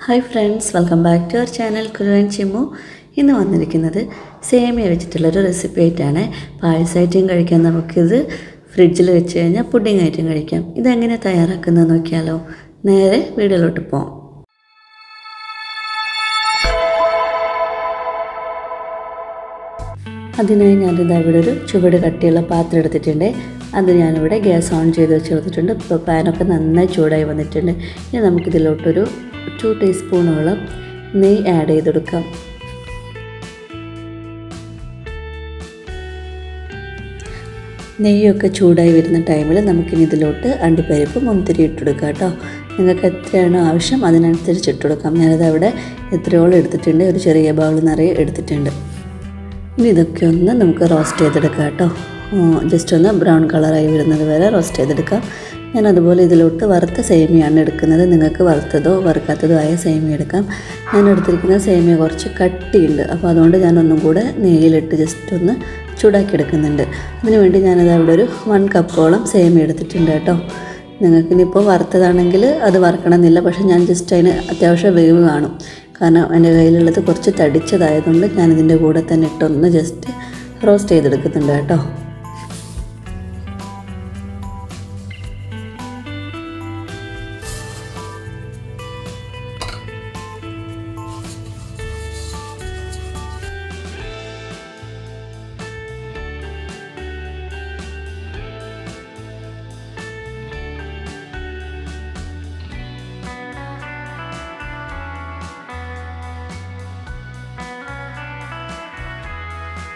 Hi friends welcome back to our channel കുരുവൻ ചിമ്മു ഇന്ന് വന്നിരിക്കുന്നത് സേമിയ വെച്ചിട്ടുള്ളൊരു റെസിപ്പി ആയിട്ടാണ്. പായസമായിട്ടും കഴിക്കാം നമുക്കിത് ഫ്രിഡ്ജിൽ വെച്ച് കഴിഞ്ഞാൽ പുഡിംഗ് ആയിട്ടും കഴിക്കാം. ഇതെങ്ങനെ തയ്യാറാക്കുന്നത് നോക്കിയാലോ? നേരെ വീടുകളിലോട്ട് പോകാം അതിനായി ഞാനിത് ഇവിടെ ഒരു ചുവട് കട്ടിയുള്ള പാത്രം എടുത്തിട്ടുണ്ട്. അത് ഞാനിവിടെ ഗ്യാസ് ഓൺ ചെയ്ത് വെച്ച് കൊടുത്തിട്ടുണ്ട് ഇപ്പോൾ പാനൊക്കെ നന്നായി ചൂടായി വന്നിട്ടുണ്ട്. ഇനി നമുക്കിതിലോട്ടൊരു ടു ടീസ്പൂണോളം നെയ്യ് ആഡ് ചെയ്തെടുക്കാം. നെയ്യൊക്കെ ചൂടായി വരുന്ന ടൈമിൽ നമുക്കിനി ഇതിലോട്ട് അണ്ടിപ്പരിപ്പ് മുന്തിരി ഇട്ടെടുക്കാം കേട്ടോ. നിങ്ങൾക്ക് എത്രയാണോ ആവശ്യം അതിനനുസരിച്ച് ഇട്ടുകൊടുക്കാം ഞാനത് അവിടെ എത്രയോളം എടുത്തിട്ടുണ്ട് ഒരു ചെറിയ ബൗൾ നിറയെ എടുത്തിട്ടുണ്ട്. ഇനി ഇതൊക്കെ ഒന്ന് നമുക്ക് റോസ്റ്റ് ചെയ്തെടുക്കാം കേട്ടോ. ജസ്റ്റ് ഒന്ന് ബ്രൗൺ കളറായി വരുന്നത് വരെ റോസ്റ്റ് ചെയ്തെടുക്കാം. ഞാൻ അതുപോലെ ഇതിലോട്ട് വറുത്ത സേമിയാണ് എടുക്കുന്നത്. നിങ്ങൾക്ക് വറുത്തതോ വറുക്കാത്തതോ ആയ സേമിയ എടുക്കാം. ഞാൻ എടുത്തിരിക്കുന്ന സേമിയ കുറച്ച് കട്ടിയുണ്ട്. അപ്പോൾ അതുകൊണ്ട് ഞാൻ ഒന്നും കൂടെ നെയ്യിലിട്ട് ജസ്റ്റ് ഒന്ന് ചൂടാക്കി എടുക്കുന്നുണ്ട് അതിന് വേണ്ടി ഞാനത് അവിടെ ഒരു വൺ കപ്പോളം സേമിയ എടുത്തിട്ടുണ്ട് കേട്ടോ. നിങ്ങൾക്കിനിപ്പോൾ വറുത്തതാണെങ്കിൽ അത് വറുക്കണമെന്നില്ല. പക്ഷേ ഞാൻ ജസ്റ്റ് അതിന് അത്യാവശ്യം വേവ് കാണും. കാരണം എന്റെ കയ്യിലുള്ളത് കുറച്ച് തടിച്ചതായതുകൊണ്ട് ഞാനിതിന്റെ കൂടെ തന്നെ ഇട്ടൊന്ന് ജസ്റ്റ് റോസ്റ്റ് ചെയ്തെടുക്കുന്നുണ്ട് കേട്ടോ.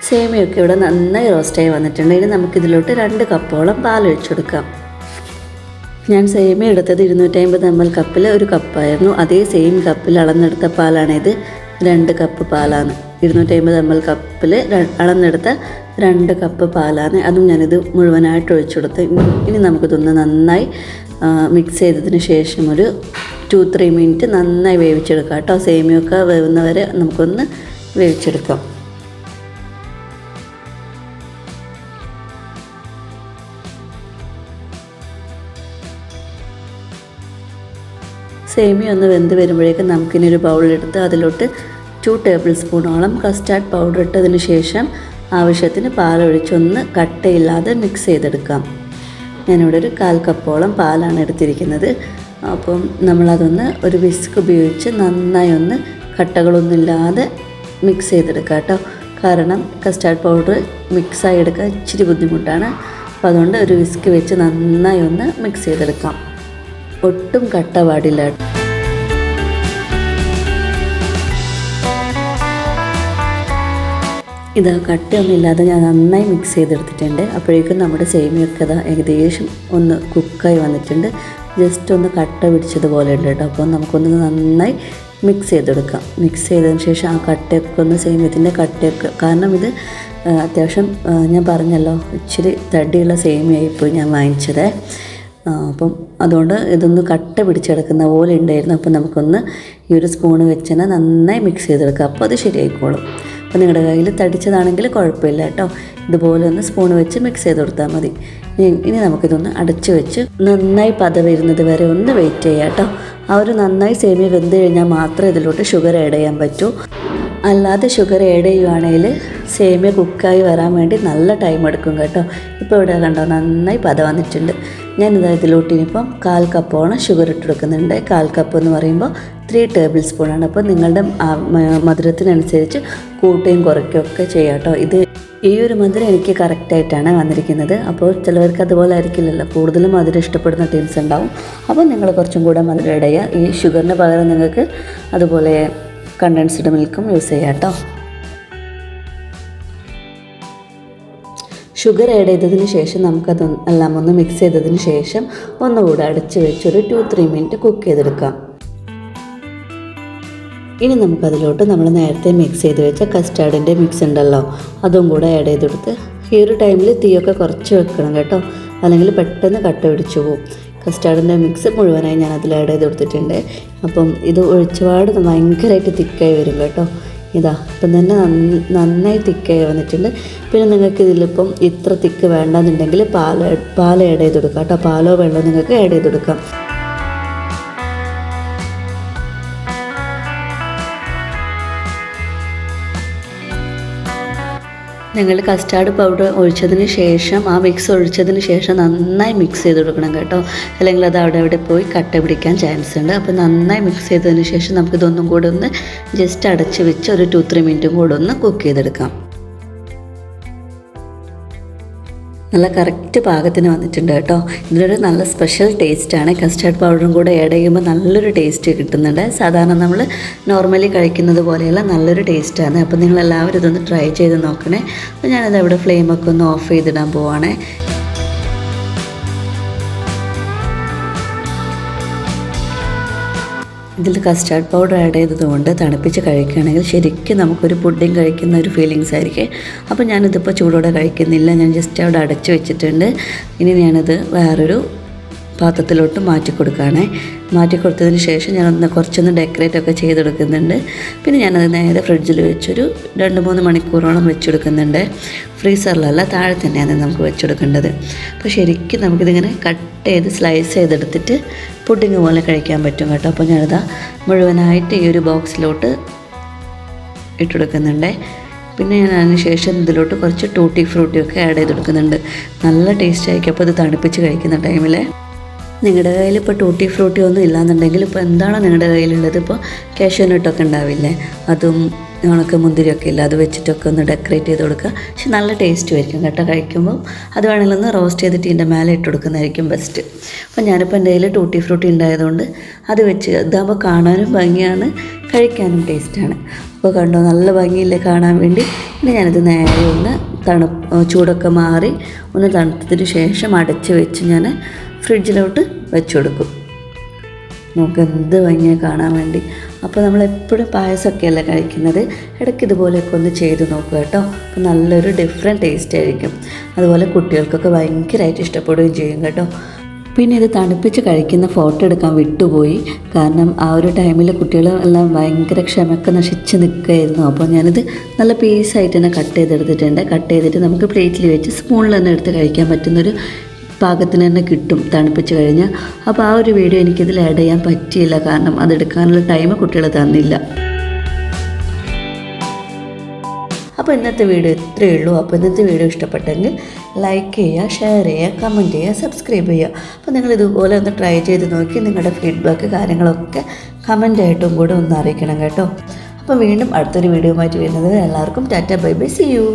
സേമിയൊക്കെ ഇവിടെ നന്നായി റോസ്റ്റായി വന്നിട്ടുണ്ട്. ഇനി നമുക്കിതിലോട്ട് രണ്ട് കപ്പോളം പാൽ ഒഴിച്ചെടുക്കാം ഞാൻ സേമി എടുത്തത് ഇരുന്നൂറ്റമ്പത് എം എൽ കപ്പിൽ ഒരു കപ്പായിരുന്നു. അതേ സെയിം കപ്പിൽ അളന്നെടുത്ത പാലാണിത്. രണ്ട് കപ്പ് പാലാണ്. ഇരുന്നൂറ്റമ്പത് എം എൽ കപ്പിൽ അളന്നെടുത്ത രണ്ട് കപ്പ് പാലാണ്. അതും ഞാനിത് മുഴുവനായിട്ട് ഒഴിച്ചു കൊടുത്ത് ഇനി നമുക്കിതൊന്ന് നന്നായി മിക്സ് ചെയ്തതിന് ശേഷം ഒരു ടു ത്രീ മിനിറ്റ് നന്നായി വേവിച്ചെടുക്കാം കേട്ടോ. സേമിയൊക്കെ വേവുന്നവരെ നമുക്കൊന്ന് വേവിച്ചെടുക്കാം. സേമിയ ഒന്ന് വെന്ത് വരുമ്പോഴേക്കും നമുക്കിനി ഒരു ബൗളിലെടുത്ത് അതിലോട്ട് ടു ടേബിൾ സ്പൂണോളം കസ്റ്റാർഡ് പൗഡർ ഇട്ടതിന് ശേഷം ആവശ്യത്തിന് പാലൊഴിച്ചൊന്ന് കട്ടയില്ലാതെ മിക്സ് ചെയ്തെടുക്കാം. ഞാനിവിടെ ഒരു കാൽ കപ്പോളം പാലാണ് എടുത്തിരിക്കുന്നത്. അപ്പം നമ്മളതൊന്ന് ഒരു വിസ്ക് ഉപയോഗിച്ച് നന്നായി ഒന്ന് കട്ടകളൊന്നുമില്ലാതെ മിക്സ് ചെയ്തെടുക്കുക കേട്ടോ. കാരണം കസ്റ്റാർഡ് പൗഡർ മിക്സായി എടുക്കാൻ ഇച്ചിരി ബുദ്ധിമുട്ടാണ്. അപ്പോൾ അതുകൊണ്ട് ഒരു വിസ്ക് വെച്ച് നന്നായി ഒന്ന് മിക്സ് ചെയ്തെടുക്കാം. ഒട്ടും കട്ടപാടില്ല. പാടില്ല ഇത് കട്ടയൊന്നുമില്ലാതെ ഞാൻ നന്നായി മിക്സ് ചെയ്തെടുത്തിട്ടുണ്ട്. അപ്പോഴേക്കും നമ്മുടെ സേമിയൊക്കെ ഇതാ ഏകദേശം ഒന്ന് കുക്കായി വന്നിട്ടുണ്ട്. ജസ്റ്റ് ഒന്ന് കട്ട പിടിച്ചതുപോലെ ഉണ്ട് കേട്ടോ. അപ്പോൾ നമുക്കൊന്ന് നന്നായി മിക്സ് ചെയ്തെടുക്കാം. മിക്സ് ചെയ്തതിന് ശേഷം ആ കട്ടയൊക്കെ ഒന്ന് സേമിയത്തിന്റെ കട്ടയൊക്കെ. കാരണം ഇത് അത്യാവശ്യം ഞാൻ പറഞ്ഞല്ലോ ഇച്ചിരി തടിയുള്ള സേമിയായി സേമിയായിപ്പോയി ഞാൻ വാങ്ങിച്ചത്. അപ്പം അതുകൊണ്ട് ഇതൊന്ന് കട്ട പിടിച്ചെടുക്കുന്ന പോലെ ഉണ്ടായിരുന്നു. അപ്പോൾ നമുക്കൊന്ന് ഈ ഒരു സ്പൂൺ വെച്ച് തന്നെ നന്നായി മിക്സ് ചെയ്തെടുക്കുക അപ്പോൾ അത് ശരിയായിക്കോളും. അപ്പോൾ നിങ്ങളുടെ കയ്യിൽ തടിച്ചതാണെങ്കിൽ കുഴപ്പമില്ല കേട്ടോ. ഇതുപോലെ ഒന്ന് സ്പൂൺ വെച്ച് മിക്സ് ചെയ്ത് കൊടുത്താൽ മതി. ഇനി നമുക്കിതൊന്ന് അടച്ച് വെച്ച് നന്നായി പത വരുന്നത് വരെ ഒന്ന് വെയിറ്റ് ചെയ്യാം കേട്ടോ. ആ ഒരു നന്നായി സേമിയ വെന്ത് കഴിഞ്ഞാൽ മാത്രമേ ഇതിലോട്ട് ഷുഗർ ആഡ് ചെയ്യാൻ പറ്റൂ. അല്ലാതെ ഷുഗർ ആഡ് ചെയ്യുവാണെങ്കിൽ സേമിയ കുക്കായി വരാൻ വേണ്ടി നല്ല ടൈം എടുക്കും കേട്ടോ. ഇപ്പോൾ ഇവിടെ കണ്ടോ നന്നായി പത വന്നിട്ടുണ്ട്. ഞാനിതാ ഇതിലോട്ട് ഇനിയിപ്പം കാൽ കപ്പോളം ഷുഗർ ഇട്ട് കൊടുക്കുന്നുണ്ട്. കാൽ കപ്പ് എന്ന് പറയുമ്പോൾ ത്രീ ടേബിൾ സ്പൂണാണ് അപ്പോൾ നിങ്ങളുടെ മധുരത്തിനനുസരിച്ച് കൂട്ടുകയും കുറയ്ക്കുകയും ഒക്കെ ചെയ്യാം കേട്ടോ. ഇത് ഈ ഒരു മധുരം എനിക്ക് കറക്റ്റായിട്ടാണ് വന്നിരിക്കുന്നത്. അപ്പോൾ ചിലവർക്ക് അതുപോലെ ആയിരിക്കില്ലല്ലോ. കൂടുതലും മധുരം ഇഷ്ടപ്പെടുന്ന ടീംസ് ഉണ്ടാവും. അപ്പോൾ നിങ്ങൾ കുറച്ചും കൂടെ മധുരം ഇടയുക ഈ ഷുഗറിന് പകരം നിങ്ങൾക്ക് അതുപോലെ കണ്ടൻസ്ഡ് മിൽക്കും യൂസ് ചെയ്യാം കേട്ടോ. ഷുഗർ ആഡ് ചെയ്തതിന് ശേഷം നമുക്കത് എല്ലാം ഒന്ന് മിക്സ് ചെയ്തതിന് ശേഷം ഒന്നുകൂടെ അടച്ച് വെച്ചൊരു ടു ത്രീ മിനിറ്റ് കുക്ക് ചെയ്തെടുക്കാം. ഇനി നമുക്കതിലോട്ട് നമ്മൾ നേരത്തെ മിക്സ് ചെയ്ത് വെച്ച കസ്റ്റാർഡിന്റെ മിക്സ് ഉണ്ടല്ലോ അതും കൂടെ ആഡ് ചെയ്ത് കൊടുത്ത് ഈ ഒരു ടൈമിൽ തീയൊക്കെ കുറച്ച് വെക്കണം കേട്ടോ. അല്ലെങ്കിൽ പെട്ടെന്ന് കട്ട പിടിച്ചു പോകും കസ്റ്റാർഡിന്റെ മിക്സ് മുഴുവനായി ഞാൻ അതിൽ ആഡ് ചെയ്ത് കൊടുത്തിട്ടുണ്ട്. അപ്പം ഇത് ഒഴിച്ചുപാട് ഭയങ്കരമായിട്ട് തിക്കായി വരും കേട്ടോ. ഇതാ ഇപ്പം തന്നെ നന്നായി തിക്കായി വന്നിട്ടുണ്ട്. പിന്നെ നിങ്ങൾക്ക് ഇതിലിപ്പം ഇത്ര തിക്ക് വേണ്ടെന്നുണ്ടെങ്കിൽ പാൽ പാൽ ആഡ് ചെയ്ത് കൊടുക്കാം കേട്ടോ. പാലോ വെള്ളമോ നിങ്ങൾക്ക് ആഡ് ചെയ്ത് കൊടുക്കാം. നിങ്ങൾ കസ്റ്റാർഡ് പൗഡർ ഒഴിച്ചതിന് ശേഷം ആ മിക്സ് ഒഴിച്ചതിന് ശേഷം നന്നായി മിക്സ് ചെയ്ത് കൊടുക്കണം കേട്ടോ. അല്ലെങ്കിൽ അത് അവിടെ അവിടെ പോയി കട്ട പിടിക്കാൻ ചാൻസ് ഉണ്ട്. അപ്പോൾ നന്നായി മിക്സ് ചെയ്തതിന് ശേഷം നമുക്കിതൊന്നും കൂടെ ഒന്ന് ജസ്റ്റ് അടച്ച് വെച്ച് ഒരു ടു ത്രീ മിനിറ്റും കൂടെ ഒന്ന് കുക്ക് ചെയ്തെടുക്കാം. നല്ല കറക്റ്റ് പാകത്തിന് വന്നിട്ടുണ്ട് കേട്ടോ. ഇതിനൊരു നല്ല സ്പെഷ്യൽ ടേസ്റ്റാണ് കസ്റ്റാർഡ് പൗഡറും കൂടെ ആഡ് ചെയ്യുമ്പോൾ നല്ലൊരു ടേസ്റ്റ് കിട്ടുന്നുണ്ട്. സാധാരണ നമ്മൾ നോർമലി കഴിക്കുന്നത് പോലെയുള്ള നല്ലൊരു ടേസ്റ്റാണ് അപ്പോൾ നിങ്ങളെല്ലാവരും ഇതൊന്ന് ട്രൈ ചെയ്ത് നോക്കണേ. അപ്പോൾ ഞാനത് അവിടെ ഫ്ലെയിമൊക്കെ ഒന്ന് ഓഫ് ചെയ്തിടാൻ പോവാണേ. ഇതിൽ കസ്റ്റാർഡ് പൗഡർ ആഡ് ചെയ്തതുകൊണ്ട് തണുപ്പിച്ച് കഴിക്കുകയാണെങ്കിൽ ശരിക്കും നമുക്കൊരു പുഡിങ് കഴിക്കുന്ന ഒരു ഫീലിങ്സ് ആയിരിക്കും. അപ്പോൾ ഞാനിതിപ്പോൾ ചൂടോടെ കഴിക്കുന്നില്ല. ഞാൻ ജസ്റ്റ് അവിടെ അടച്ചു വെച്ചിട്ടുണ്ട്. ഇനി ഞാനിത് വേറൊരു പാത്രത്തിലോട്ട് മാറ്റി കൊടുക്കുകയാണേ മാറ്റി കൊടുത്തതിന് ശേഷം ഞാനൊന്ന് കുറച്ചൊന്ന് ഡെക്കറേറ്റ് ഒക്കെ ചെയ്തെടുക്കുന്നുണ്ട്. പിന്നെ ഞാനത് നേരെ ഫ്രിഡ്ജിൽ വെച്ചൊരു രണ്ട് മൂന്ന് മണിക്കൂറോളം വെച്ചെടുക്കുന്നുണ്ട്. ഫ്രീസറിലല്ല താഴെ തന്നെയാണ് നമുക്ക് വെച്ചെടുക്കേണ്ടത്. അപ്പോൾ ശരിക്കും നമുക്കിതിങ്ങനെ കട്ട് ചെയ്ത് സ്ലൈസ് ചെയ്തെടുത്തിട്ട് പുഡിങ് പോലെ കഴിക്കാൻ പറ്റും കേട്ടോ. അപ്പോൾ ഞാനിതാ മുഴുവനായിട്ട് ഈ ഒരു ബോക്സിലോട്ട് ഇട്ടെടുക്കുന്നുണ്ട്. പിന്നെ ഞാൻ അതിന് ശേഷം ഇതിലോട്ട് കുറച്ച് ടൂട്ടി ഫ്രൂട്ടിയൊക്കെ ആഡ് ചെയ്തെടുക്കുന്നുണ്ട്. നല്ല ടേസ്റ്റ് ആയിരിക്കും. അപ്പോൾ ഇത് തണുപ്പിച്ച് കഴിക്കുന്ന ടൈമിൽ നിങ്ങളുടെ കയ്യിൽ ഇപ്പോൾ ടൂട്ടി ഫ്രൂട്ടി ഒന്നും ഇല്ലാന്നുണ്ടെങ്കിൽ ഇപ്പോൾ എന്താണോ നിങ്ങളുടെ കയ്യിലുള്ളത്? ഇപ്പോൾ കാഷ്യൂനട്ടൊക്കെ ഉണ്ടാവില്ലേ? അതും ഉണക്ക മുന്തിരിയൊക്കെ ഇല്ല? അത് വെച്ചിട്ടൊക്കെ ഒന്ന് ഡെക്കറേറ്റ് ചെയ്ത് കൊടുക്കുക. പക്ഷെ നല്ല ടേസ്റ്റ് ആയിരിക്കും കേട്ടോ കഴിക്കുമ്പോൾ അത് വേണമെങ്കിൽ ഒന്ന് റോസ്റ്റ് ചെയ്തിട്ട് ഇതിന്റെ മേലെ ഇട്ട് കൊടുക്കുന്നതായിരിക്കും ബെസ്റ്റ് അപ്പോൾ ഞാനിപ്പോൾ എന്റെ കയ്യിൽ ടൂട്ടി ഫ്രൂട്ടി ഉണ്ടായതുകൊണ്ട് അത് വെച്ച് ഇതാകുമ്പോൾ കാണാനും ഭംഗിയാണ് കഴിക്കാനും ടേസ്റ്റാണ് അപ്പോൾ കണ്ടോ? നല്ല ഭംഗിയില്ലേ കാണാൻ വേണ്ടി? പിന്നെ ഞാനിത് നേരെ ഒന്ന് തണുപ്പ് ചൂടൊക്കെ മാറി ഒന്ന് തണുത്തതിന് ശേഷം അടച്ച് വെച്ച് ഞാൻ ഫ്രിഡ്ജിലോട്ട് വെച്ച് കൊടുക്കും. നമുക്ക് എന്ത് ഭംഗിയെ കാണാൻ വേണ്ടി. അപ്പോൾ നമ്മൾ എപ്പോഴും പായസമൊക്കെയല്ല കഴിക്കുന്നത്? ഇടയ്ക്ക് ഇതുപോലെയൊക്കെ ഒന്ന് ചെയ്ത് നോക്കുക കേട്ടോ. അപ്പോൾ നല്ലൊരു ഡിഫറെന്റ് ടേസ്റ്റ് ആയിരിക്കും. അതുപോലെ കുട്ടികൾക്കൊക്കെ ഭയങ്കരമായിട്ട് ഇഷ്ടപ്പെടുകയും ചെയ്യും കേട്ടോ. പിന്നെ ഇത് തണുപ്പിച്ച് കഴിക്കുന്ന ഫോട്ടോ എടുക്കാൻ വിട്ടുപോയി. കാരണം ആ ഒരു ടൈമിൽ കുട്ടികൾ എല്ലാം ഭയങ്കര ക്ഷമയൊക്കെ നശിച്ച് നിൽക്കുകയായിരുന്നു. അപ്പോൾ ഞാനിത് നല്ല പീസായിട്ട് തന്നെ കട്ട് ചെയ്തെടുത്തിട്ടുണ്ട്. കട്ട് ചെയ്തിട്ട് നമുക്ക് പ്ലേറ്റിൽ വെച്ച് സ്പൂണിൽ തന്നെ എടുത്ത് കഴിക്കാൻ പറ്റുന്നൊരു പാകത്തിന് തന്നെ കിട്ടും തണുപ്പിച്ച് കഴിഞ്ഞാൽ അപ്പോൾ ആ ഒരു വീഡിയോ എനിക്കിതിൽ ആഡ് ചെയ്യാൻ പറ്റിയില്ല കാരണം അതെടുക്കാനുള്ള ടൈം കുട്ടികൾ തന്നില്ല. അപ്പോൾ ഇന്നത്തെ വീഡിയോ ഇത്രയേ ഉള്ളൂ. അപ്പോൾ ഇന്നത്തെ വീഡിയോ ഇഷ്ടപ്പെട്ടെങ്കിൽ ലൈക്ക് ചെയ്യുക ഷെയർ ചെയ്യുക കമന്റ് ചെയ്യുക സബ്സ്ക്രൈബ് ചെയ്യുക. അപ്പോൾ നിങ്ങൾ ഇതുപോലെ ഒന്ന് ട്രൈ ചെയ്ത് നോക്കി നിങ്ങളുടെ ഫീഡ്ബാക്ക് കാര്യങ്ങളൊക്കെ കമന്റ് ആയിട്ടും കൂടെ ഒന്ന് അറിയിക്കണം കേട്ടോ. അപ്പോൾ വീണ്ടും അടുത്തൊരു വീഡിയോ മാറ്റി വരുന്നത് എല്ലാവർക്കും tata bye bye see you